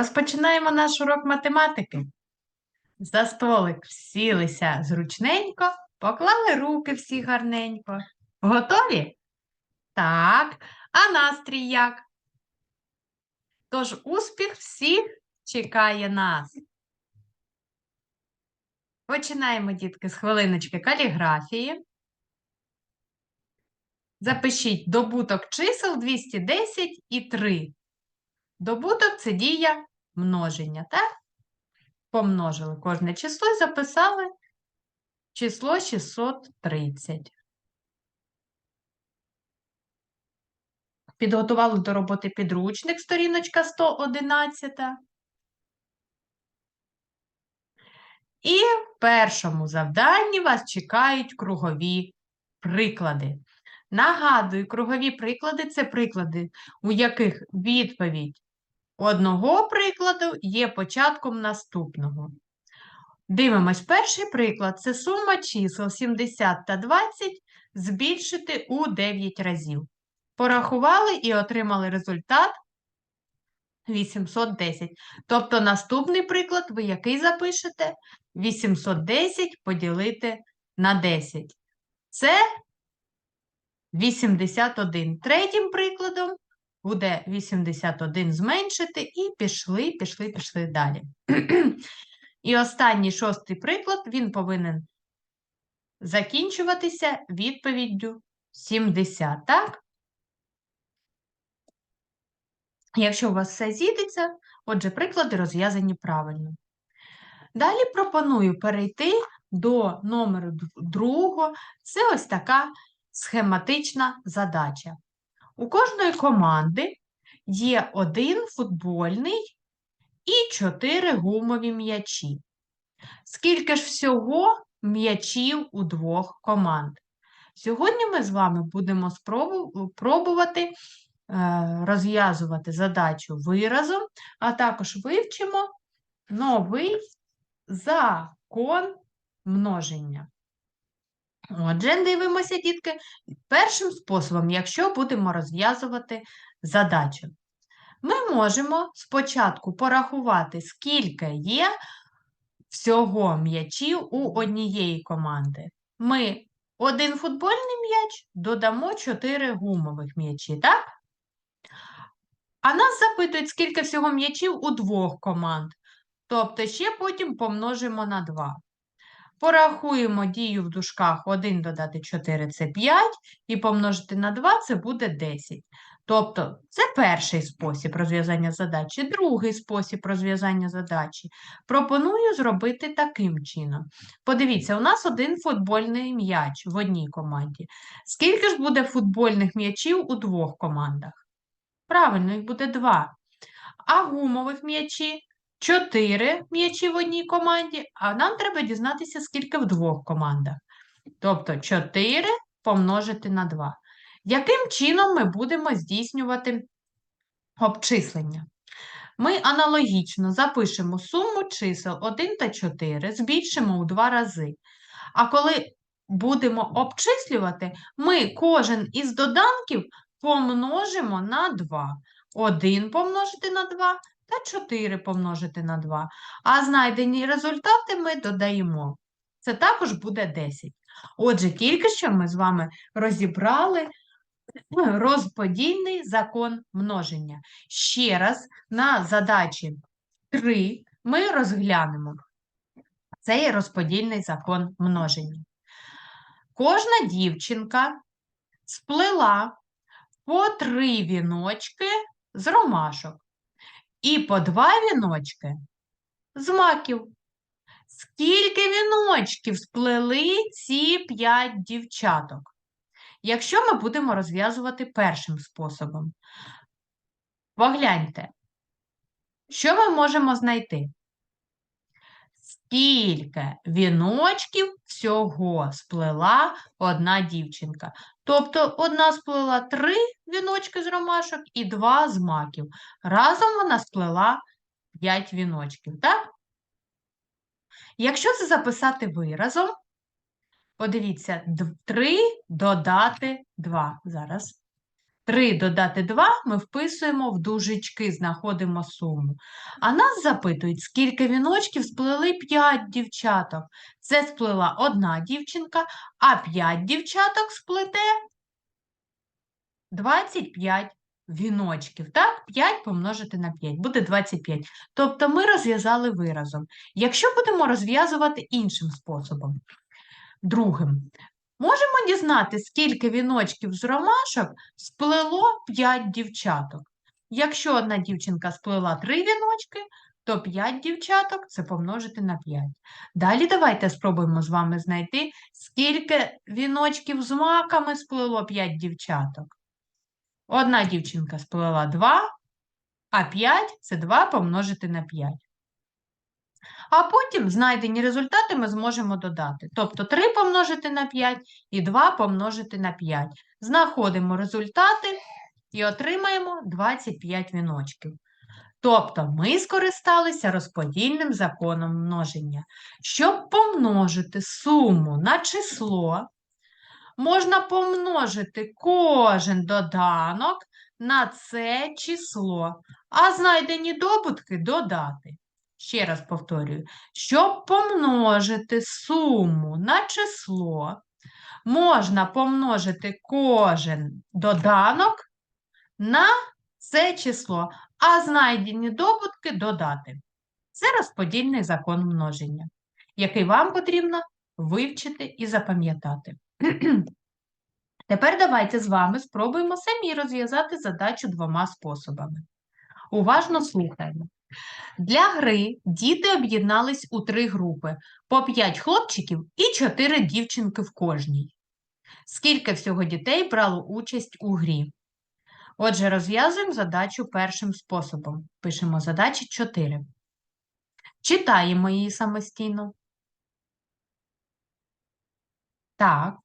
Розпочинаємо наш урок математики. За столик сілися зручненько, поклали руки всі гарненько. Готові? Так. А настрій як? Тож успіх всіх чекає нас. Починаємо, дітки, з хвилиночки каліграфії. Запишіть добуток чисел 210 і 3. Добуток це дія множення, так? Помножили кожне число і записали число 630. Підготували до роботи підручник, сторіночка 111. І в першому завданні вас чекають кругові приклади. Нагадую, кругові приклади це приклади, у яких відповідь одного прикладу є початком наступного. Дивимось, перший приклад це сума чисел 70 та 20 збільшити у 9 разів. Порахували і отримали результат 810. Тобто наступний приклад ви який запишете? 810 поділити на 10. Це 81. Третім прикладом буде 81 зменшити, і пішли, пішли, пішли далі. І останній шостий приклад, він повинен закінчуватися відповіддю 70, так? Якщо у вас все зійдеться, отже, приклади розв'язані правильно. Далі пропоную перейти до номеру другого. Це ось така схематична задача. У кожної команди є один футбольний і чотири гумові м'ячі. Скільки ж всього м'ячів у двох команд? Сьогодні ми з вами будемо пробувати е, розв'язувати задачу виразом, а також вивчимо новий закон множення. Отже, дивимося, дітки, першим способом, якщо будемо розв'язувати задачу. Ми можемо спочатку порахувати, скільки є всього м'ячів у однієї команди. Ми один футбольний м'яч додамо 4 гумових м'ячі, так? А нас запитують, скільки всього м'ячів у двох команд. Тобто ще потім помножимо на 2. Порахуємо дію в дужках 1 додати 4 це 5, і помножити на 2 це буде 10. Тобто, це перший спосіб розв'язання задачі, другий спосіб розв'язання задачі. Пропоную зробити таким чином. Подивіться, у нас один футбольний м'яч в одній команді. Скільки ж буде футбольних м'ячів у двох командах? Правильно, їх буде два. А гумових м'ячі 4 м'ячі в одній команді, а нам треба дізнатися, скільки в двох командах. Тобто 4 помножити на 2. Яким чином ми будемо здійснювати обчислення? Ми аналогічно запишемо суму чисел 1 та 4, збільшимо у 2 рази. А коли будемо обчислювати, ми кожен із доданків помножимо на 2. 1 помножити на 2 та 4 помножити на 2. А знайдені результати ми додаємо. Це також буде 10. Отже, тільки що ми з вами розібрали розподільний закон множення. Ще раз на задачі 3 ми розглянемо цей розподільний закон множення. Кожна дівчинка сплела по три віночки з ромашок і по два віночки з маків. Скільки віночків сплели ці п'ять дівчаток? Якщо ми будемо розв'язувати першим способом, погляньте, що ми можемо знайти? Скільки віночків всього сплела одна дівчинка? Тобто одна сплела три віночки з ромашок і два з маків. Разом вона сплела п'ять віночків, так? Якщо це записати виразом, Подивіться, 3 додати 2. Зараз. 3 додати 2 ми вписуємо в дужечки, знаходимо суму. А нас запитують, скільки віночків сплели 5 дівчаток. Це сплела одна дівчинка, а 5 дівчаток сплете 25 віночків. Так, 5 помножити на 5 буде 25. Тобто ми розв'язали виразом. Якщо будемо розв'язувати іншим способом, другим, можемо дізнати, скільки віночків з ромашок сплело 5 дівчаток. Якщо одна дівчинка сплела 3 віночки, то 5 дівчаток це помножити на 5. Далі давайте спробуємо з вами знайти, скільки віночків з маками сплело 5 дівчаток. Одна дівчинка сплела 2, а 5 це 2 помножити на 5. А потім знайдені результати ми зможемо додати. Тобто 3 помножити на 5 і 2 помножити на 5. Знаходимо результати і отримаємо 25 віночків. Тобто ми скористалися розподільним законом множення. Щоб помножити суму на число, можна помножити кожен доданок на це число, а знайдені добутки додати. Ще раз повторюю, щоб помножити суму на число, можна помножити кожен доданок на це число, а знайдені добутки додати. Це розподільний закон множення, який вам потрібно вивчити і запам'ятати. Тепер давайте з вами спробуємо самі розв'язати задачу двома способами. Уважно слухаємо. Для гри діти об'єднались у три групи по 5 хлопчиків і 4 дівчинки в кожній. Скільки всього дітей брало участь у грі? Отже, розв'язуємо задачу першим способом. Пишемо задачі 4. Читаємо її самостійно. Так.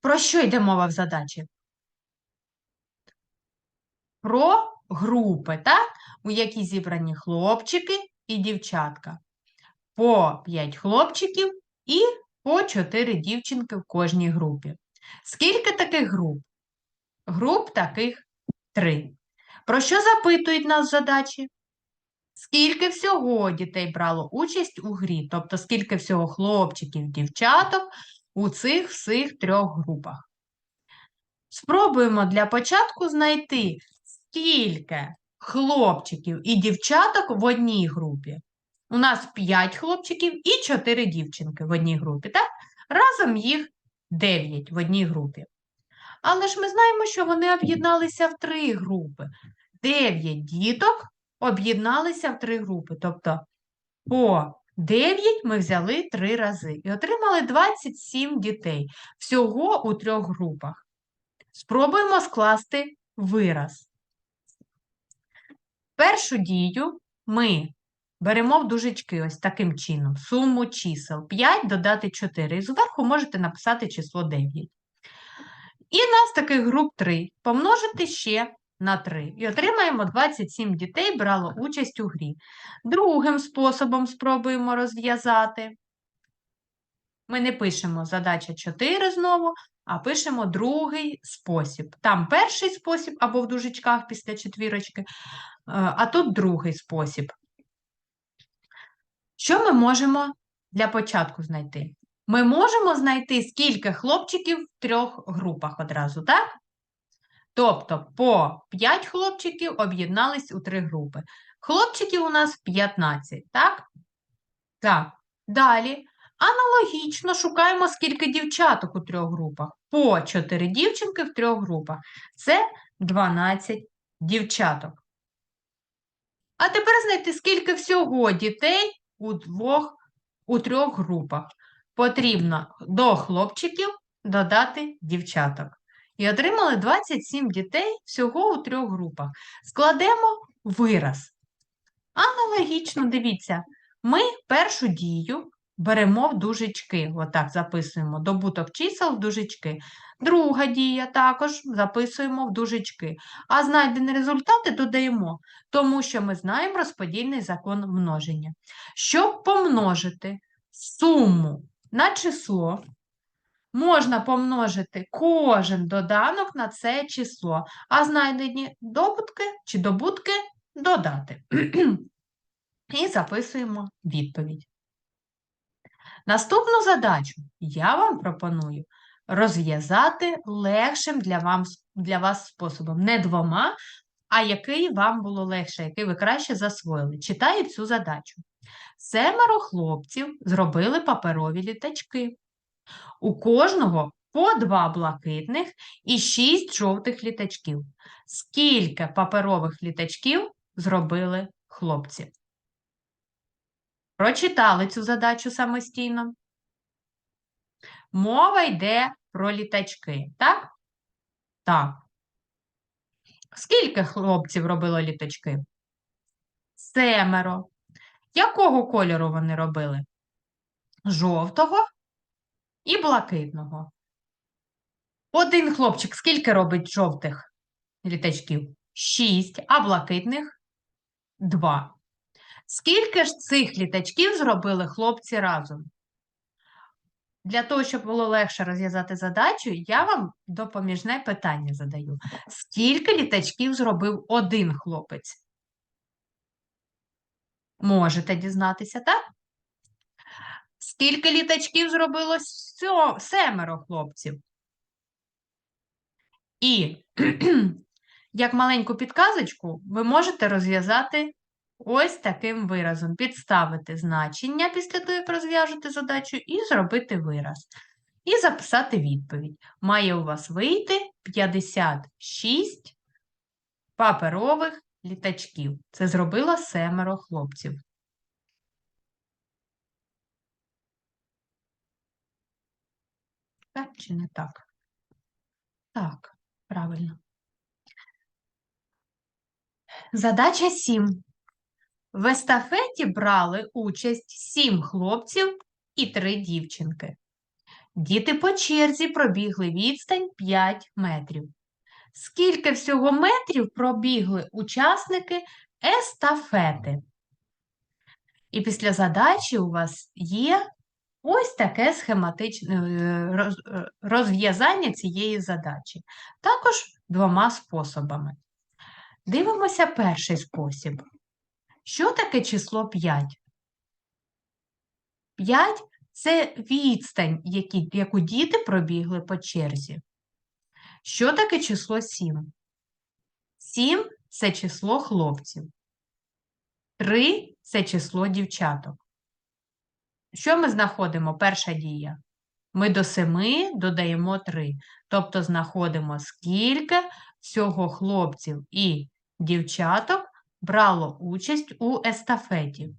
Про що йде мова в задачі? Про групи, так? у які зібрані хлопчики і дівчатка. По 5 хлопчиків і по 4 дівчинки в кожній групі. Скільки таких груп? Груп таких 3. Про що запитують нас задачі? Скільки всього дітей брало участь у грі, тобто скільки всього хлопчиків, дівчаток у цих всіх трьох групах. Спробуємо для початку знайти, скільки хлопчиків і дівчаток в одній групі. У нас 5 хлопчиків і 4 дівчинки в одній групі, так? Разом їх 9 в одній групі. Але ж ми знаємо, що вони об'єдналися в три групи. 9 діток об'єдналися в три групи. Тобто по 9 ми взяли 3 рази і отримали 27 дітей. Всього у трьох групах. Спробуємо скласти вираз. Першу дію ми беремо в дужечки ось таким чином. Суму чисел 5 додати 4. І зверху можете написати число 9. І нас таких груп 3. Помножити ще на 3. І отримаємо 27 дітей брало участь у грі. Другим способом спробуємо розв'язати. Ми не пишемо задача 4 знову, а пишемо другий спосіб. Там перший спосіб або в дужечках після четвірочки, е, а тут другий спосіб. Що ми можемо для початку знайти? Ми можемо знайти скільки хлопчиків в трьох групах одразу, так? Тобто по 5 хлопчиків об'єднались у три групи. Хлопчиків у нас 15, так? Так. Далі. Аналогічно шукаємо, скільки дівчаток у трьох групах. По 4 дівчинки в трьох групах. Це 12 дівчаток. А тепер знайти, скільки всього дітей у двох, у трьох групах. Потрібно до хлопчиків додати дівчаток. І отримали 27 дітей всього у трьох групах. Складемо вираз. Аналогічно, дивіться, ми першу дію беремо в дужечки. Отак записуємо добуток чисел в дужечки. Друга дія також записуємо в дужечки. А знайдені результати додаємо, тому що ми знаємо розподільний закон множення. Щоб помножити суму на число, можна помножити кожен доданок на це число, а знайдені добутки чи добутки додати. І записуємо відповідь. Наступну задачу я вам пропоную розв'язати легшим для, вам, для вас способом. Не двома, а який вам було легше, який ви краще засвоїли. Читаю цю задачу. Семеро хлопців зробили паперові літачки. У кожного по два блакитних і шість жовтих літачків. Скільки паперових літачків зробили хлопці? Прочитали цю задачу самостійно. Мова йде про літачки, так? Так. Скільки хлопців робило літачки? Семеро. Якого кольору вони робили? Жовтого і блакитного. Один хлопчик скільки робить жовтих літачків? Шість, а блакитних два. Скільки ж цих літачків зробили хлопці разом? Для того, щоб було легше розв'язати задачу, я вам допоміжне питання задаю. Скільки літачків зробив один хлопець? Можете дізнатися, так? Скільки літачків зробило семеро хлопців? І як маленьку підказочку, ви можете розв'язати ось таким виразом. Підставити значення після того, як розв'яжете задачу, і зробити вираз. І записати відповідь. Має у вас вийти 56 паперових літачків. Це зробило семеро хлопців. Так чи не так? Так, правильно. Задача 7. В естафеті брали участь 7 хлопців і 3 дівчинки. Діти по черзі пробігли відстань 5 метрів. Скільки всього метрів пробігли учасники естафети? І після задачі у вас є ось таке схематичне е, розв'язання цієї задачі. Також двома способами. Дивимося перший спосіб. Що таке число 5? 5 – це відстань, яку діти пробігли по черзі. Що таке число 7? 7 – це число хлопців. 3 – це число дівчаток. Що ми знаходимо? Перша дія. Ми до 7 додаємо 3. Тобто знаходимо, скільки всього хлопців і дівчаток брало участь у естафеті.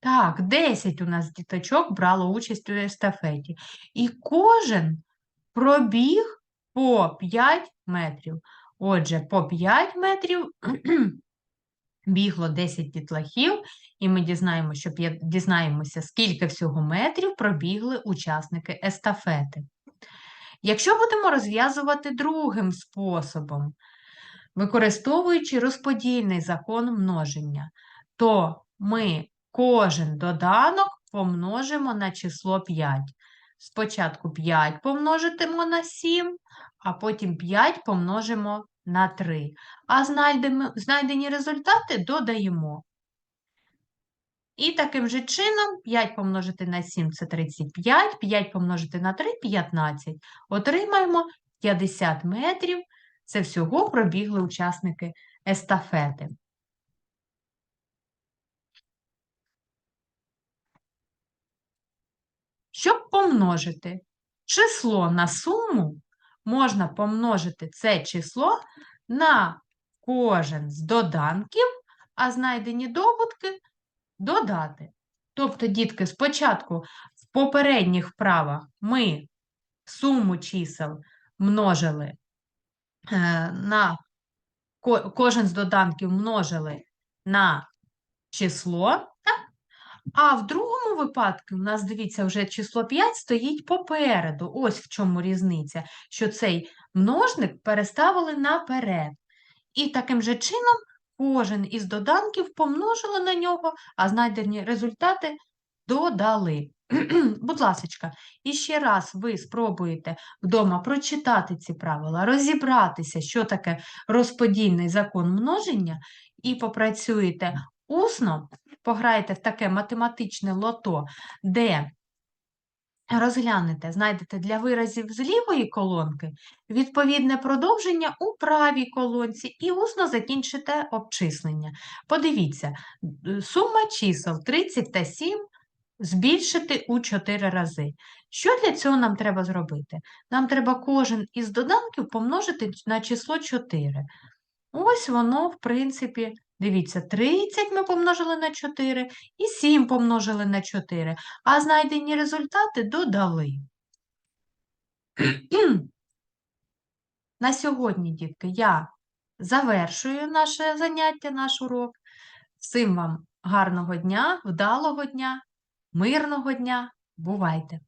Так, 10 у нас діточок брало участь у естафеті. І кожен пробіг по 5 метрів. Отже, по 5 метрів бігло 10 дітлахів, і ми дізнаємо, що дізнаємося, скільки всього метрів пробігли учасники естафети. Якщо будемо розв'язувати другим способом, використовуючи розподільний закон множення, то ми кожен доданок помножимо на число 5. Спочатку 5 помножитимо на 7, а потім 5 помножимо на 3. А знайдені результати додаємо. І таким же чином 5 помножити на 7 – це 35, 5 помножити на 3 – 15. Отримаємо 50 метрів. Це всього пробігли учасники естафети. Щоб помножити число на суму, можна помножити це число на кожен з доданків, а знайдені добутки додати. Тобто, дітки, спочатку в попередніх вправах ми суму чисел множили на кожен з доданків множили на число, а в другому випадку у нас, дивіться, вже число 5 стоїть попереду. Ось в чому різниця, що цей множник переставили наперед. І таким же чином кожен із доданків помножили на нього, а знайдені результати додали. Будь ласочка, і ще раз ви спробуєте вдома прочитати ці правила, розібратися, що таке розподільний закон множення, і попрацюєте усно, пограєте в таке математичне лото, де розглянете, знайдете для виразів з лівої колонки відповідне продовження у правій колонці і усно закінчите обчислення. Подивіться, сума чисел 30 та 7 збільшити у 4 рази. Що для цього нам треба зробити? Нам треба кожен із доданків помножити на число 4. Ось воно, в принципі, дивіться, 30 ми помножили на 4 і 7 помножили на 4, а знайдені результати додали. На сьогодні, дітки, я завершую наше заняття, наш урок. Всім вам гарного дня, вдалого дня, мирного дня. Бувайте!